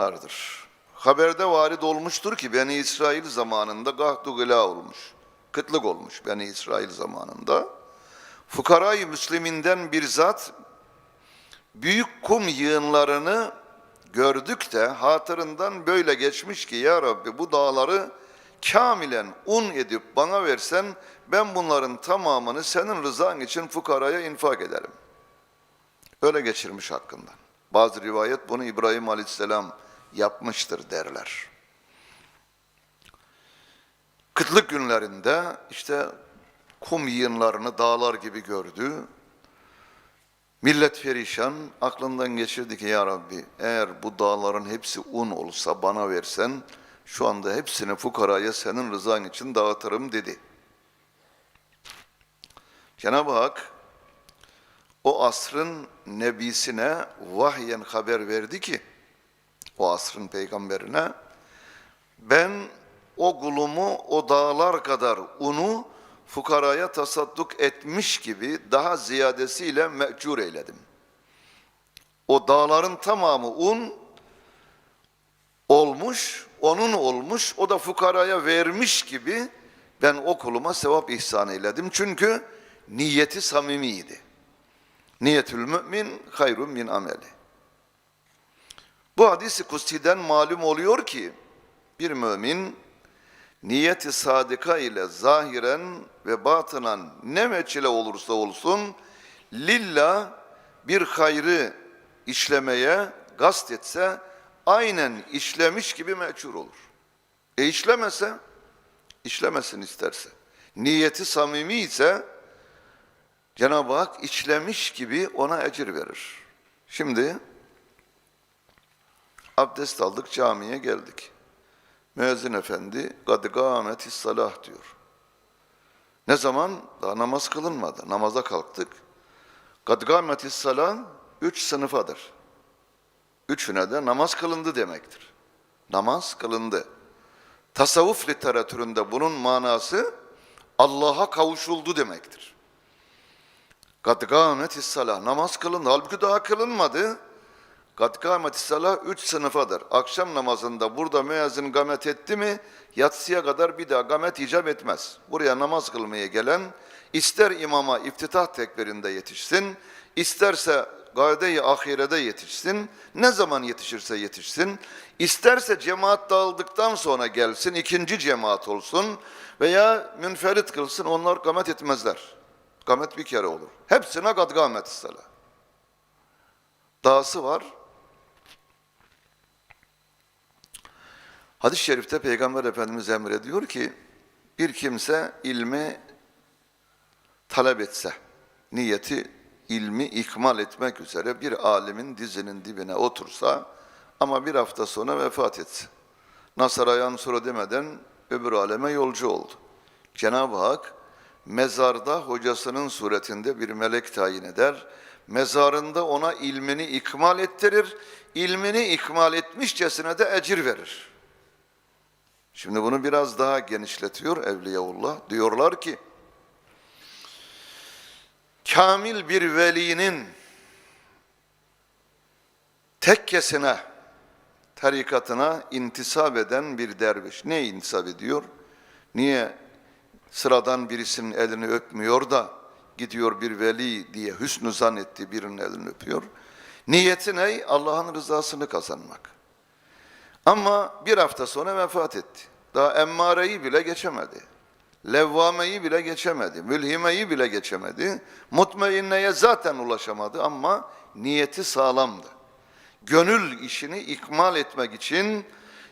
yığınlardır. Haberde varid olmuştur ki Beni İsrail zamanında gahdu gıla olmuş. Kıtlık olmuş Beni İsrail zamanında. Fukarayı Müsliminden bir zat büyük kum yığınlarını gördük de hatırından böyle geçmiş ki ya Rabbi bu dağları kamilen un edip bana versen ben bunların tamamını senin rızan için fukaraya infak ederim. Öyle geçirmiş hakkından. Bazı rivayet bunu İbrahim Aleyhisselam yapmıştır derler. Kıtlık günlerinde işte kum yığınlarını dağlar gibi gördü. Millet perişan, aklından geçirdi ki ya Rabbi eğer bu dağların hepsi un olsa bana versen şu anda hepsini fukaraya senin rızan için dağıtırım dedi. Cenab-ı Hak o asrın nebisine vahyen haber verdi ki o asrın peygamberine ben o kulumu o dağlar kadar unu fukaraya tasadduk etmiş gibi daha ziyadesiyle mecur eyledim. O dağların tamamı un olmuş, onun olmuş, o da fukaraya vermiş gibi ben o kuluma sevap ihsan eyledim. Çünkü niyeti samimiydi. Niyetül mümin hayrun min ameli. Bu hadisi kutsiden malum oluyor ki bir mümin niyeti sadıka ile zahiren ve batınan ne meçile olursa olsun lillah bir hayrı işlemeye gast etse aynen işlemiş gibi meçhur olur. E işlemese, işlemesin isterse. Niyeti samimi ise Cenab-ı Hak işlemiş gibi ona ecir verir. Şimdi abdest aldık camiye geldik. Müezzin efendi kad gâmetis salah diyor. Ne zaman? Daha namaz kılınmadı. Namaza kalktık. Kad gâmetis salah üç sınıfadır. Üçüne de namaz kılındı demektir. Namaz kılındı. Tasavvuf literatüründe bunun manası Allah'a kavuşuldu demektir. Kad gâmetis salah. Namaz kılındı. Halbuki daha kılınmadı. Kad kâmetis salah üç sınıfadır. Akşam namazında burada müezzin gamet etti mi yatsıya kadar bir daha gamet icap etmez. Buraya namaz kılmaya gelen ister imama iftitah tekbirinde yetişsin, isterse gayde-i ahirede yetişsin, ne zaman yetişirse yetişsin, isterse cemaat dağıldıktan sonra gelsin, ikinci cemaat olsun veya münferit kılsın, onlar gamet etmezler. Gamet bir kere olur. Hepsine kad gamet salah. Dağısı var. Hadis-i şerifte Peygamber Efendimiz emrediyor ki bir kimse ilmi talep etse, niyeti ilmi ikmal etmek üzere bir alimin dizinin dibine otursa ama bir hafta sonra vefat etse. Nasara sonra demeden öbür aleme yolcu oldu. Cenab-ı Hak mezarda hocasının suretinde bir melek tayin eder. Mezarında ona ilmini ikmal ettirir. ilmini ikmal etmişçesine de ecir verir. Şimdi bunu biraz daha genişletiyor Evliyaullah. Diyorlar ki, kamil bir velinin tekkesine, tarikatına intisap eden bir derviş. Ne intisap ediyor? Niye sıradan birisinin elini öpmüyor da gidiyor bir veli diye hüsnü zannetti birinin elini öpüyor? Niyeti ne? Allah'ın rızasını kazanmak. Ama bir hafta sonra vefat etti. Daha emmareyi bile geçemedi. Levvameyi bile geçemedi. Mülhimeyi bile geçemedi. Mutmainneye zaten ulaşamadı ama niyeti sağlamdı. Gönül işini ikmal etmek için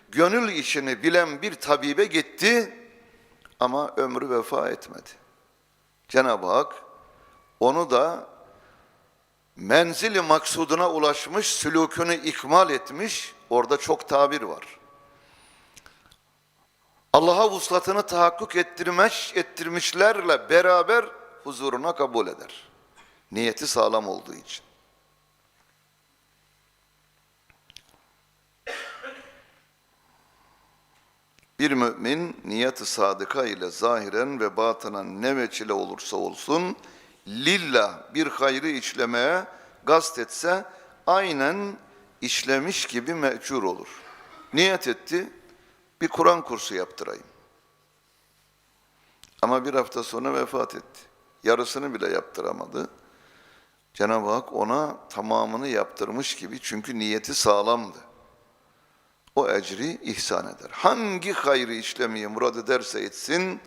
gönül işini bilen bir tabibe gitti ama ömrü vefa etmedi. Cenab-ı Hak onu da menzili maksuduna ulaşmış, sülûkünü ikmal etmiş, orada çok tabir var. Allah'a vuslatını tahakkuk ettirmiş, ettirmişlerle beraber huzuruna kabul eder. Niyeti sağlam olduğu için. Bir mümin niyeti sadıka ile zahiren ve batınan ne veçile olursa olsun lillah bir hayrı işlemeye gast etse aynen işlemiş gibi mecur olur. Niyet etti, bir Kur'an kursu yaptırayım. Ama bir hafta sonra vefat etti. Yarısını bile yaptıramadı. Cenab-ı Hak ona tamamını yaptırmış gibi çünkü niyeti sağlamdı. O ecri ihsan eder. Hangi hayrı işlemeyi murad ederse etsin,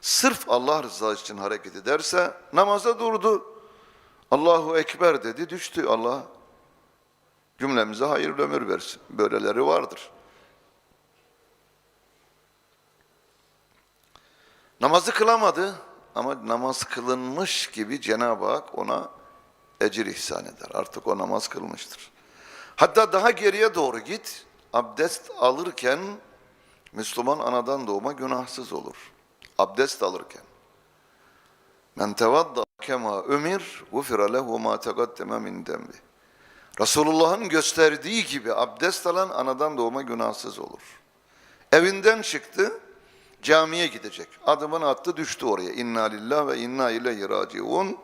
sırf Allah rızası için hareket ederse namaza durdu. Allahu Ekber dedi düştü. Allah cümlemize hayırlı ömür versin. Böyleleri vardır. Namazı kılamadı ama namaz kılınmış gibi Cenab-ı Hak ona ecir ihsan eder. Artık o namaz kılmıştır. Hatta daha geriye doğru git. Abdest alırken Müslüman anadan doğma günahsız olur. Abdest alırken. Men tevadda kema ömir gufira lehu ma tegaddeme min dembi. Resulullah'ın gösterdiği gibi abdest alan anadan doğma günahsız olur. Evinden çıktı, camiye gidecek. Adımını attı düştü oraya. İnna lillah ve inna ileyhi raciun.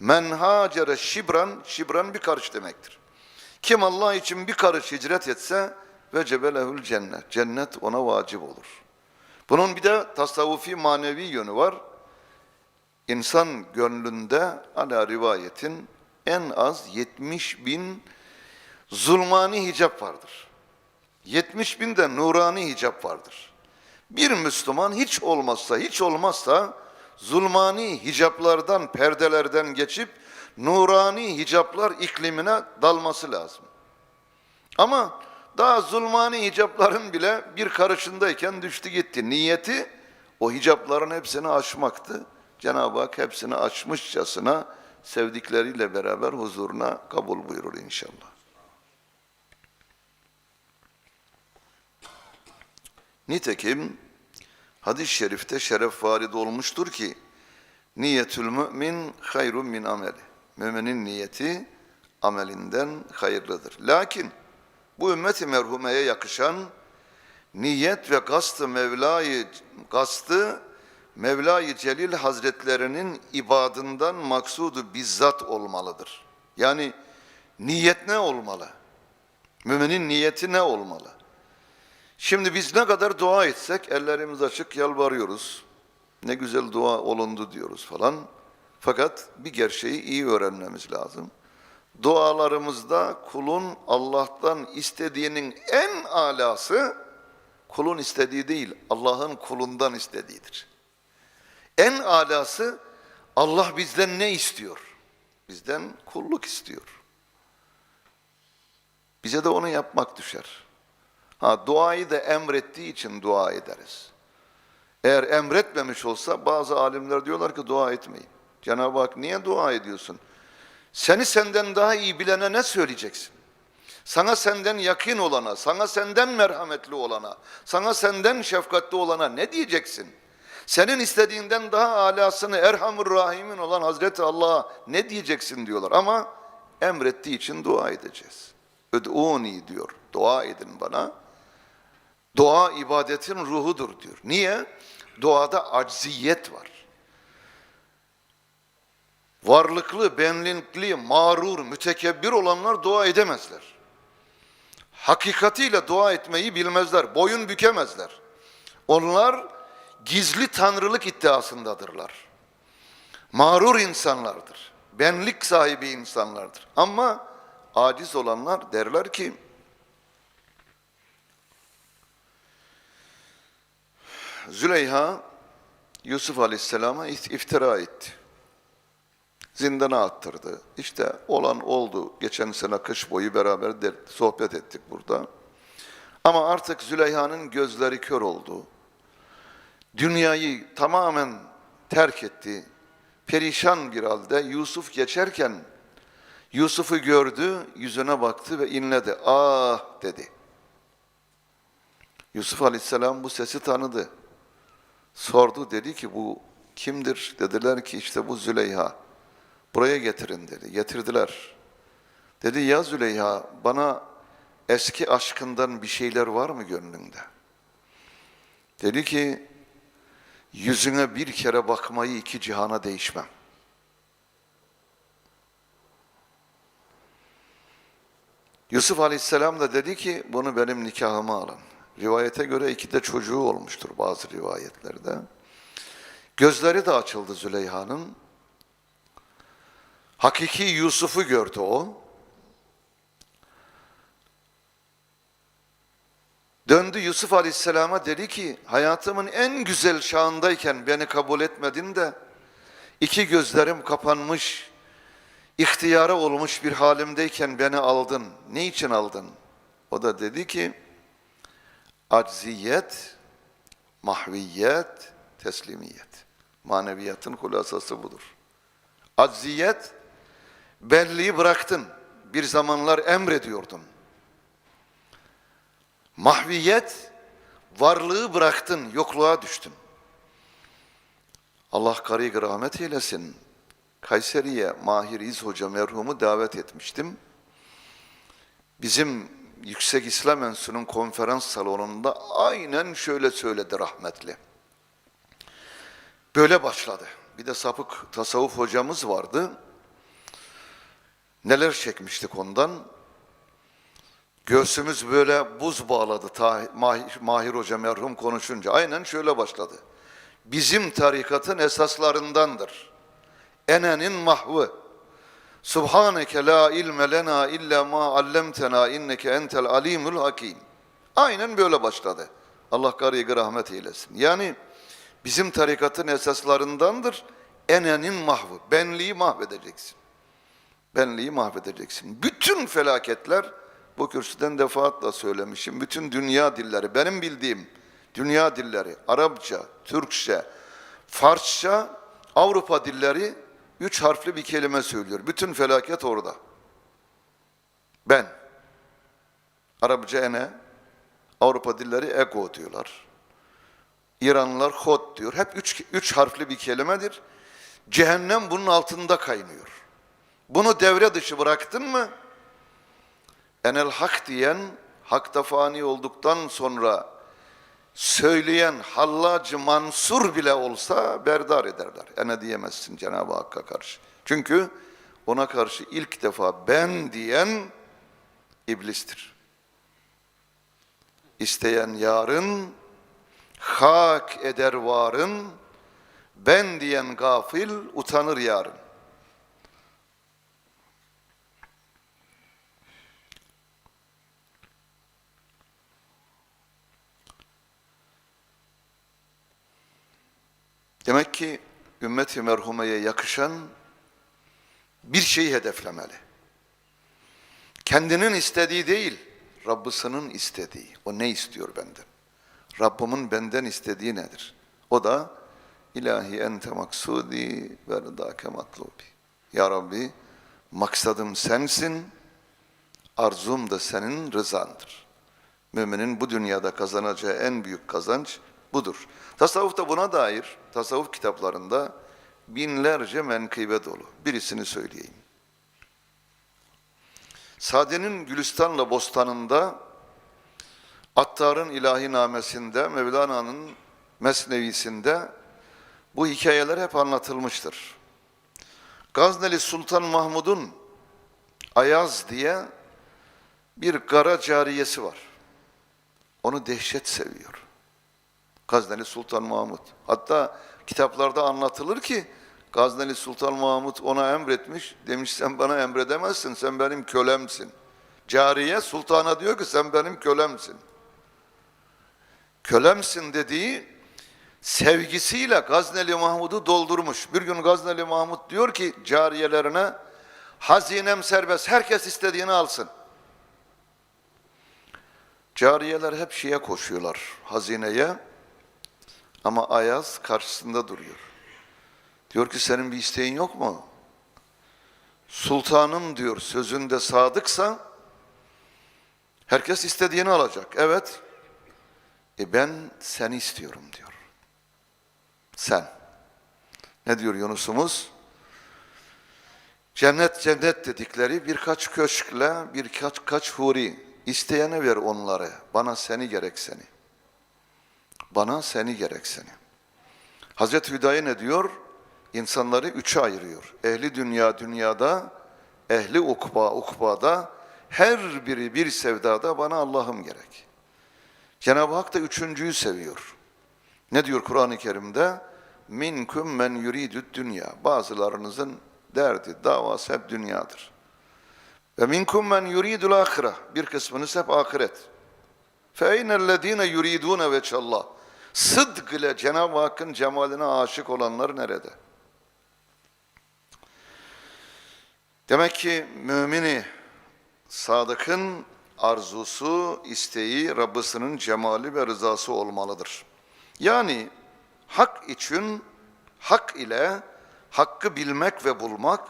Men hacere şibran, şibran bir karış demektir. Kim Allah için bir karış hicret etse ve cebelehül cennet. Cennet ona vacip olur. Bunun bir de tasavvufi manevi yönü var. İnsan gönlünde ala rivayetin en az 70 bin zulmani hicap vardır. 70 bin de nurani hicap vardır. Bir Müslüman hiç olmazsa hiç olmazsa zulmani hicaplardan, perdelerden geçip nurani hicaplar iklimine dalması lazım. Ama daha zulmani hicapların bile bir karışındayken düştü gitti. Niyeti o hicapların hepsini aşmaktı. Cenab-ı Hak hepsini aşmışçasına sevdikleriyle beraber huzuruna kabul buyurur inşallah. Nitekim hadis-i şerifte şeref varid olmuştur ki niyetül mümin hayrun min ameli. Müminin niyeti amelinden hayırlıdır. Lakin bu ümmeti merhumeye yakışan niyet ve kastı Mevla'yı kastı Mevla-i Celil Hazretlerinin ibadından maksudu bizzat olmalıdır. Yani niyet ne olmalı? Müminin niyeti ne olmalı? Şimdi biz ne kadar dua etsek ellerimiz açık yalvarıyoruz. Ne güzel dua olundu diyoruz falan. Fakat bir gerçeği iyi öğrenmemiz lazım. Dualarımızda kulun Allah'tan istediğinin en alası kulun istediği değil, Allah'ın kulundan istediğidir. En alası Allah bizden ne istiyor? Bizden kulluk istiyor. Bize de onu yapmak düşer. Ha duayı da emrettiği için dua ederiz. Eğer emretmemiş olsa bazı alimler diyorlar ki dua etmeyin. Cenab-ı Hak niye dua ediyorsun? Seni senden daha iyi bilene ne söyleyeceksin? Sana senden yakın olana, sana senden merhametli olana, sana senden şefkatli olana ne diyeceksin? Senin istediğinden daha alasını Erhamur Rahimin olan Hazreti Allah'a ne diyeceksin diyorlar. Ama emrettiği için dua edeceğiz. Öd'uni diyor. Dua edin bana. Dua ibadetin ruhudur diyor. Niye? Duada acziyet var. Varlıklı, benlikli, mağrur, mütekebbir olanlar dua edemezler. Hakikatiyle dua etmeyi bilmezler, boyun bükemezler. Onlar gizli tanrılık iddiasındadırlar. Mağrur insanlardır. Benlik sahibi insanlardır. Ama aciz olanlar derler ki Züleyha Yusuf Aleyhisselam'a iftira etti. Zindana attırdı. İşte olan oldu. Geçen sene kış boyu beraber sohbet ettik burada. Ama artık Züleyha'nın gözleri kör oldu. Dünyayı tamamen terk etti. Perişan bir halde Yusuf geçerken Yusuf'u gördü, yüzüne baktı ve inledi. Ah dedi. Yusuf Aleyhisselam bu sesi tanıdı. Sordu dedi ki bu kimdir? Dediler ki işte bu Züleyha. Buraya getirin dedi. Getirdiler. Dedi ya Züleyha bana eski aşkından bir şeyler var mı gönlünde? Dedi ki yüzüne bir kere bakmayı iki cihana değişmem. Yusuf Aleyhisselam da dedi ki bunu benim nikahıma alın. Rivayete göre iki de çocuğu olmuştur bazı rivayetlerde. Gözleri de açıldı Züleyha'nın. Hakiki Yusuf'u gördü o. Döndü Yusuf Aleyhisselam'a dedi ki hayatımın en güzel çağındayken beni kabul etmedin de iki gözlerim kapanmış, ihtiyara olmuş bir halimdeyken beni aldın. Ne için aldın? O da dedi ki acziyet, mahviyet, teslimiyet. Maneviyatın hulasası budur. Acziyet, benliği bıraktın. Bir zamanlar emrediyordun. Mahviyet, varlığı bıraktın, yokluğa düştün. Allah gari rahmet eylesin. Kayseri'ye Mahir İz Hoca merhumu davet etmiştim. Bizim Yüksek İslam Enstitüsü'nün konferans salonunda aynen şöyle söyledi rahmetli. Böyle başladı. Bir de sapık tasavvuf hocamız vardı. Neler çekmiştik ondan. Göğsümüz böyle buz bağladı Mahir, Mahir Hoca merhum konuşunca. Aynen şöyle başladı. Bizim tarikatın esaslarındandır. Enenin mahvı. Subhaneke la ilme lena illa ma allemtena inneke entel alimul hakim. Aynen böyle başladı. Allah gariye rahmet eylesin. Yani bizim tarikatın esaslarındandır. Enenin mahvı. Benliği mahvedeceksin. Benliği mahvedeceksin. Bütün felaketler bu kürsüden defaatle söylemişim. Bütün dünya dilleri, benim bildiğim dünya dilleri, Arapça, Türkçe, Farsça, Avrupa dilleri üç harfli bir kelime söylüyor. Bütün felaket orada. Ben. Arapça ene, Avrupa dilleri ego diyorlar. İranlılar hot diyor. Hep üç, üç harfli bir kelimedir. Cehennem bunun altında kaynıyor. Bunu devre dışı bıraktın mı? Enel hak diyen, hakta fani olduktan sonra söyleyen Hallacı Mansur bile olsa berdar ederler. Ene diyemezsin Cenab-ı Hakk'a karşı. Çünkü ona karşı ilk defa ben diyen iblistir. İsteyen yarın, hak eder varın, ben diyen gafil utanır yarın. Demek ki ümmeti merhumeye yakışan bir şeyi hedeflemeli. Kendinin istediği değil, Rabbisinin istediği. O ne istiyor benden? Rabbimin benden istediği nedir? O da ilahi ente maksudi ve rıdake matlubi. Ya Rabbi maksadım sensin, arzum da senin rızandır. Müminin bu dünyada kazanacağı en büyük kazanç budur. Tasavvufta buna dair tasavvuf kitaplarında binlerce menkıbe dolu. Birisini söyleyeyim. Sade'nin Gülistan'la Bostanı'nda Attar'ın ilahi namesinde, Mevlana'nın Mesnevisinde bu hikayeler hep anlatılmıştır. Gazneli Sultan Mahmud'un Ayaz diye bir gara cariyesi var. Onu dehşet seviyor. Gazneli Sultan Mahmud. Hatta kitaplarda anlatılır ki Gazneli Sultan Mahmud ona emretmiş. Demiş sen bana emredemezsin, sen benim kölemsin. Cariye sultana diyor ki sen benim kölemsin. Kölemsin dediği sevgisiyle Gazneli Mahmud'u doldurmuş. Bir gün Gazneli Mahmud diyor ki cariyelerine hazinem serbest herkes istediğini alsın. Cariyeler hep şeye koşuyorlar hazineye ama Ayaz karşısında duruyor. Diyor ki senin bir isteğin yok mu? Sultanım diyor sözünde sadıksa herkes istediğini alacak. Evet. E ben seni istiyorum diyor. Sen. Ne diyor Yunus'umuz? Cennet cennet dedikleri birkaç köşkle birkaç kaç huri isteyene ver onları. Bana seni gerek seni. Bana seni gerek seni. Hazreti Hüdayi ne diyor? İnsanları üçe ayırıyor. Ehli dünya dünyada, ehli ukba ukbada, her biri bir sevdada bana Allah'ım gerek. Cenab-ı Hak da üçüncüyü seviyor. Ne diyor Kur'an-ı Kerim'de? Minkum men yuridü dünya. Bazılarınızın derdi, davası hep dünyadır. Ve minkum men yuridul ahire. Bir kısmınız hep ahiret. Fe eynellezine yuridune veçallah. Sıdk ile Cenab-ı Hakk'ın cemaline aşık olanlar nerede? Demek ki mümini sadıkın arzusu, isteği Rabbisinin cemali ve rızası olmalıdır. Yani hak için, hak ile hakkı bilmek ve bulmak,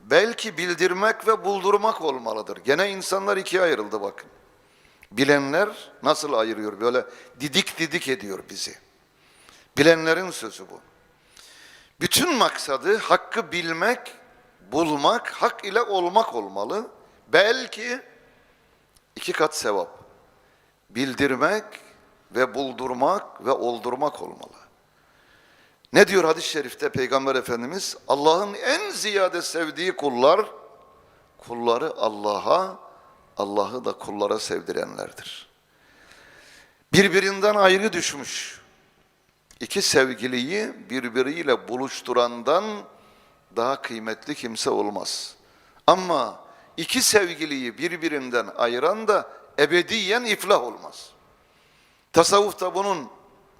belki bildirmek ve buldurmak olmalıdır. Gene insanlar ikiye ayrıldı bakın. Bilenler nasıl ayırıyor? Böyle didik didik ediyor bizi. Bilenlerin sözü bu. Bütün maksadı hakkı bilmek, bulmak, hak ile olmak olmalı. Belki iki kat sevap. Bildirmek ve buldurmak ve oldurmak olmalı. Ne diyor hadis-i şerifte Peygamber Efendimiz? Allah'ın en ziyade sevdiği kullar, kulları Allah'a, Allah'ı da kullara sevdirenlerdir. Birbirinden ayrı düşmüş. İki sevgiliyi birbiriyle buluşturandan daha kıymetli kimse olmaz. Ama iki sevgiliyi birbirinden ayıran da ebediyen iflah olmaz. Tasavvufta bunun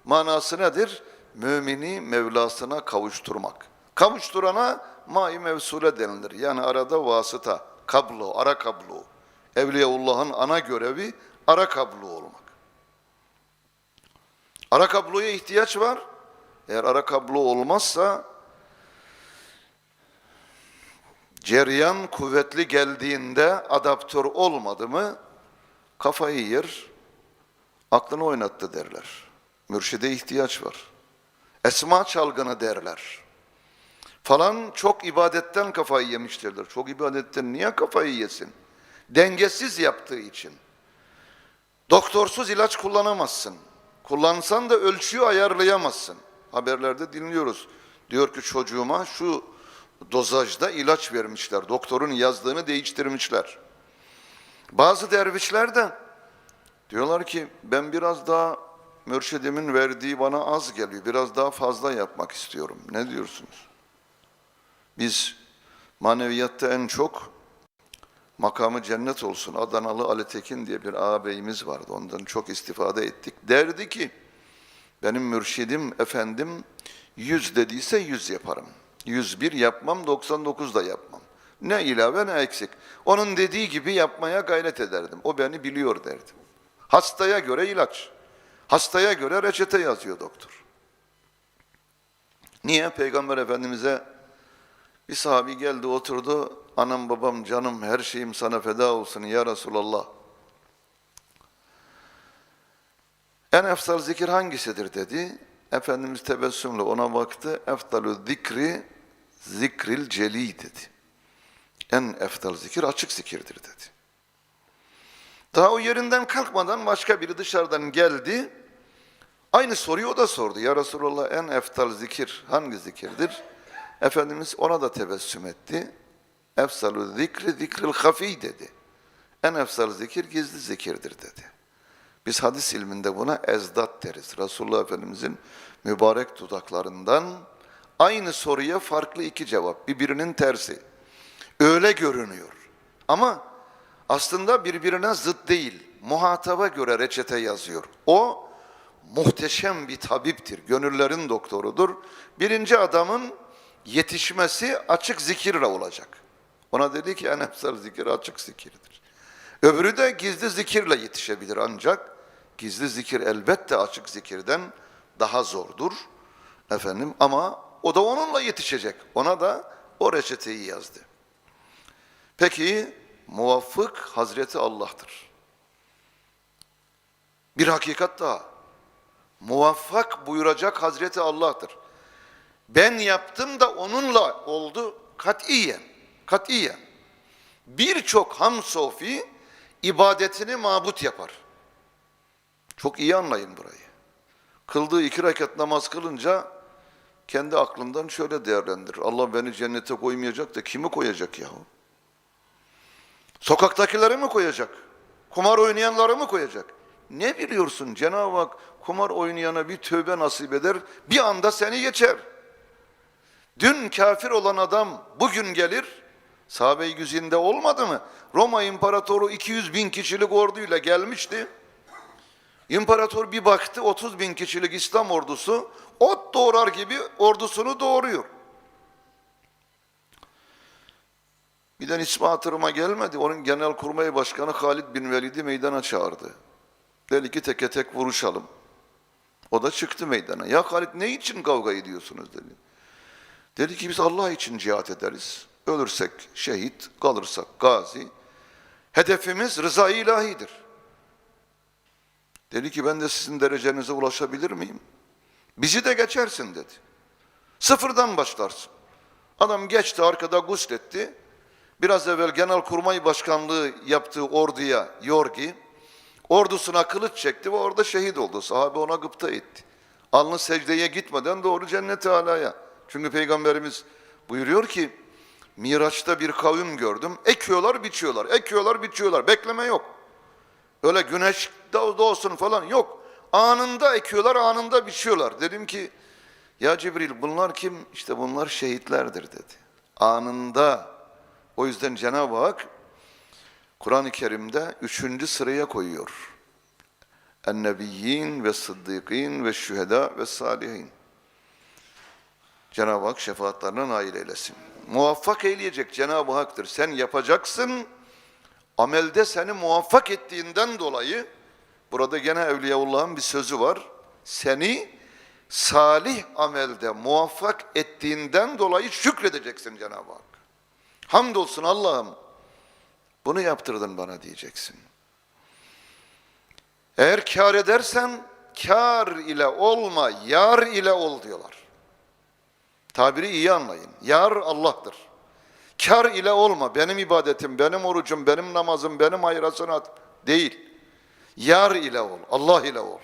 manası nedir? Mümini Mevlasına kavuşturmak. Kavuşturana mai mevsule denilir. Yani arada vasıta, kablo, ara kablo. Evliyaullah'ın ana görevi ara kablo olmak. Ara kabloya ihtiyaç var. Eğer ara kablo olmazsa cereyan kuvvetli geldiğinde adaptör olmadı mı kafayı yer, aklını oynattı derler. Mürşide ihtiyaç var. Esma çalgını derler. Falan çok ibadetten kafayı yemiştirler. Çok ibadetten niye kafayı yesin? Dengesiz yaptığı için. Doktorsuz ilaç kullanamazsın. Kullansan da ölçüyü ayarlayamazsın. Haberlerde dinliyoruz. Diyor ki çocuğuma şu dozajda ilaç vermişler. Doktorun yazdığını değiştirmişler. Bazı dervişler de diyorlar ki ben biraz daha mürşidimin verdiği bana az geliyor. Biraz daha fazla yapmak istiyorum. Ne diyorsunuz? Biz maneviyatta en çok makamı cennet olsun Adanalı Ali Tekin diye bir ağabeyimiz vardı. Ondan çok istifade ettik. Derdi ki benim mürşidim efendim yüz dediyse yüz yaparım. 101 yapmam, 99 da yapmam. Ne ilave ne eksik. Onun dediği gibi yapmaya gayret ederdim. O beni biliyor derdim. Hastaya göre ilaç. Hastaya göre reçete yazıyor doktor. Niye? Peygamber Efendimiz'e bir sahabi geldi oturdu. Anam babam canım her şeyim sana feda olsun ya Resulallah. En efsal zikir hangisidir dedi. Efendimiz tebessümle ona baktı. Eftalü zikri zikril celi dedi. En eftal zikir açık zikirdir dedi. Daha o yerinden kalkmadan başka biri dışarıdan geldi. Aynı soruyu o da sordu. Ya Resulallah en eftal zikir hangi zikirdir? Efendimiz ona da tebessüm etti. Efsalü zikri zikril hafi dedi. En efsal zikir gizli zikirdir dedi. Biz hadis ilminde buna ezdat deriz. Resulullah Efendimizin mübarek dudaklarından aynı soruya farklı iki cevap. Birbirinin tersi. Öyle görünüyor. Ama aslında birbirine zıt değil. Muhataba göre reçete yazıyor. O muhteşem bir tabiptir. Gönüllerin doktorudur. Birinci adamın yetişmesi açık zikirle olacak. Ona dedi ki en efsal zikir açık zikirdir. Öbürü de gizli zikirle yetişebilir ancak gizli zikir elbette açık zikirden daha zordur. Efendim ama o da onunla yetişecek. Ona da o reçeteyi yazdı. Peki muvaffık Hazreti Allah'tır. Bir hakikat daha. Muvaffak buyuracak Hazreti Allah'tır. Ben yaptım da onunla oldu katiyen. Katiyen. Birçok ham sofi ibadetini mabut yapar. Çok iyi anlayın burayı. Kıldığı iki rekat namaz kılınca kendi aklından şöyle değerlendirir. Allah beni cennete koymayacak da kimi koyacak yahu? Sokaktakileri mi koyacak? Kumar oynayanları mı koyacak? Ne biliyorsun Cenab-ı Hak kumar oynayana bir tövbe nasip eder, bir anda seni geçer. Dün kafir olan adam bugün gelir, sahabe-i güzinde olmadı mı? Roma İmparatoru 200 bin kişilik orduyla gelmişti. İmparator bir baktı 30 bin kişilik İslam ordusu ot doğrar gibi ordusunu doğuruyor. Birden ismi hatırıma gelmedi. Onun genelkurmay başkanı Halid bin Velid'i meydana çağırdı. Dedi ki teke tek vuruşalım. O da çıktı meydana. Ya Halid ne için kavga ediyorsunuz dedi. Dedi ki biz Allah için cihat ederiz. Ölürsek şehit, kalırsak gazi. Hedefimiz rıza ilahidir. Dedi ki ben de sizin derecenize ulaşabilir miyim? Bizi de geçersin dedi. Sıfırdan başlarsın. Adam geçti arkada gusletti. Biraz evvel Genelkurmay Başkanlığı yaptığı orduya Yorgi, ordusuna kılıç çekti ve orada şehit oldu. Sahabe ona gıpta etti. Alnı secdeye gitmeden doğru cennet alaya. Çünkü Peygamberimiz buyuruyor ki, Miraç'ta bir kavim gördüm. Ekiyorlar, biçiyorlar. Ekiyorlar, biçiyorlar. Bekleme yok. Öyle güneş doğsun falan yok. Anında ekiyorlar, anında biçiyorlar. Dedim ki, ya Cibril bunlar kim? İşte bunlar şehitlerdir dedi. Anında. O yüzden Cenab-ı Hak Kur'an-ı Kerim'de üçüncü sıraya koyuyor. En-nebiyyin ve sıddıkîn ve şühedâ ve salihin. Cenab-ı Hak şefaatlerine nail eylesin. Muvaffak eyleyecek Cenab-ı Hak'tır. Sen yapacaksın, amelde seni muvaffak ettiğinden dolayı, burada gene Evliyaullah'ın bir sözü var. Seni salih amelde muvaffak ettiğinden dolayı şükredeceksin Cenab-ı Hak. Hamdolsun Allah'ım. Bunu yaptırdın bana diyeceksin. Eğer kar edersen kar ile olma, yar ile ol diyorlar. Tabiri iyi anlayın. Yar Allah'tır. Kar ile olma. Benim ibadetim, benim orucum, benim namazım, benim hayır sanat değil. Yar ile ol. Allah ile ol.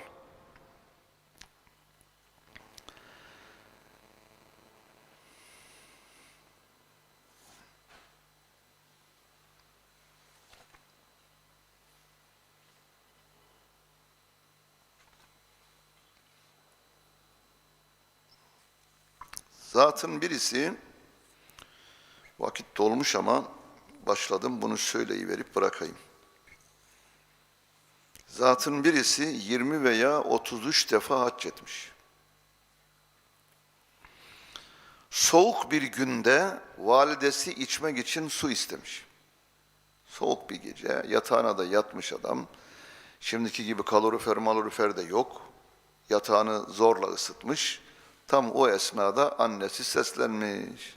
Zatın birisi vakit dolmuş ama başladım bunu söyleyiverip bırakayım. Zatın birisi 20 veya 33 defa hac etmiş. Soğuk bir günde validesi içmek için su istemiş. Soğuk bir gece yatağına da yatmış adam. Şimdiki gibi kalorifer malorifer de yok. Yatağını zorla ısıtmış. Tam o esnada annesi seslenmiş.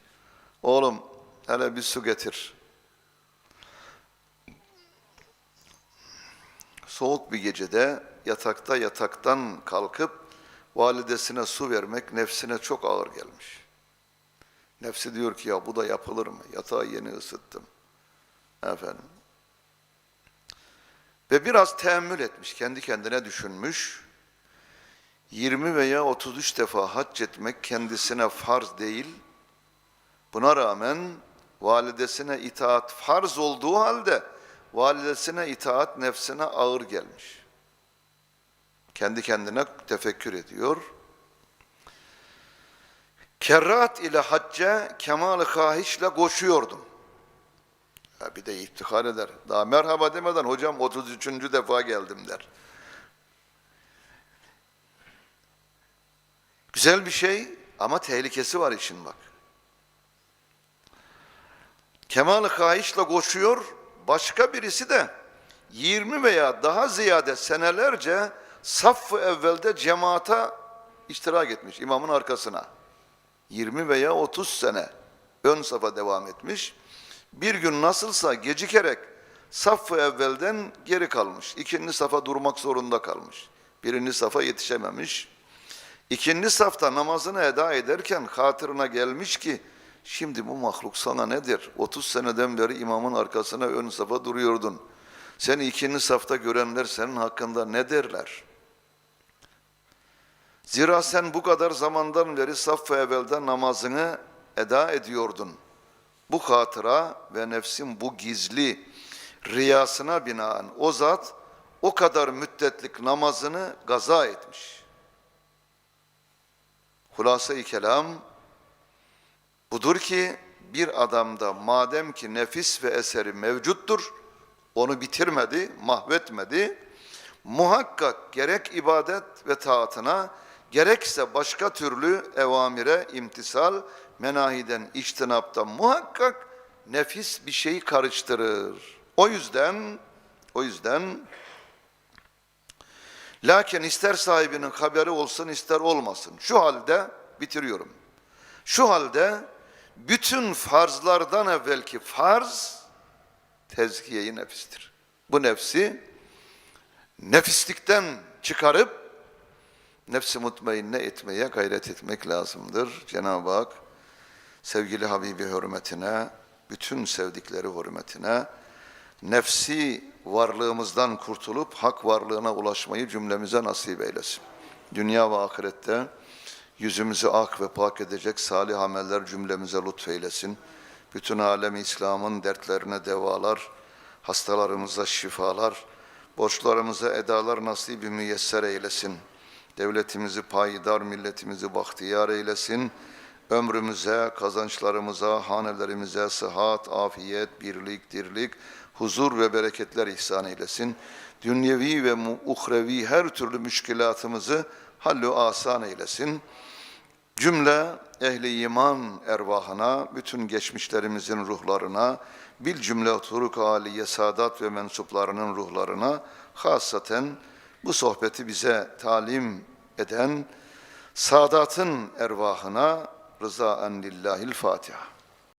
Oğlum hele bir su getir. Soğuk bir gecede yatakta yataktan kalkıp validesine su vermek nefsine çok ağır gelmiş. Nefsi diyor ki ya bu da yapılır mı? Yatağı yeni ısıttım. Efendim. Ve biraz teemmül etmiş, kendi kendine düşünmüş. 20 veya 33 defa hac etmek kendisine farz değil. Buna rağmen validesine itaat farz olduğu halde validesine itaat nefsine ağır gelmiş. Kendi kendine tefekkür ediyor. Kerrat ile hacca kemal-i kahişle koşuyordum. Ya bir de iftihar eder. Daha merhaba demeden hocam 33. defa geldim der. Güzel bir şey ama tehlikesi var için bak. Kemal-i Kahiş'le koşuyor, başka birisi de 20 veya daha ziyade senelerce saf evvelde cemaata iştirak etmiş imamın arkasına. 20 veya 30 sene ön safa devam etmiş. Bir gün nasılsa gecikerek saf evvelden geri kalmış. İkinci safa durmak zorunda kalmış. Birinci safa yetişememiş. İkinci safta namazını eda ederken hatırına gelmiş ki şimdi bu mahluk sana nedir? 30 seneden beri imamın arkasına ön safa duruyordun. Seni ikinci safta görenler senin hakkında ne derler? Zira sen bu kadar zamandan beri saf ve evvelde namazını eda ediyordun. Bu hatıra ve nefsin bu gizli riyasına binaen o zat o kadar müddetlik namazını gaza etmiş. Hulasa-i kelam budur ki bir adamda madem ki nefis ve eseri mevcuttur, onu bitirmedi, mahvetmedi, muhakkak gerek ibadet ve taatına, gerekse başka türlü evamire imtisal, menahiden içtinapta muhakkak nefis bir şeyi karıştırır. O yüzden, o yüzden Lakin ister sahibinin haberi olsun ister olmasın. Şu halde bitiriyorum. Şu halde bütün farzlardan evvelki farz tezkiye-i nefistir. Bu nefsi nefislikten çıkarıp nefsi mutmainne etmeye gayret etmek lazımdır. Cenab-ı Hak sevgili Habibi hürmetine, bütün sevdikleri hürmetine nefsi varlığımızdan kurtulup hak varlığına ulaşmayı cümlemize nasip eylesin. Dünya ve ahirette yüzümüzü ak ve pak edecek salih ameller cümlemize lütfeylesin. Bütün alem İslam'ın dertlerine devalar, hastalarımıza şifalar, borçlarımıza edalar nasibi müyesser eylesin. Devletimizi payidar, milletimizi bahtiyar eylesin. Ömrümüze, kazançlarımıza, hanelerimize sıhhat, afiyet, birlik, dirlik, huzur ve bereketler ihsan eylesin. Dünyevi ve uhrevi her türlü müşkilatımızı hallu asan eylesin. Cümle ehli iman ervahına, bütün geçmişlerimizin ruhlarına, bil cümle turuk aliye sadat ve mensuplarının ruhlarına, hasaten bu sohbeti bize talim eden sadatın ervahına rızaen lillahil Fatiha.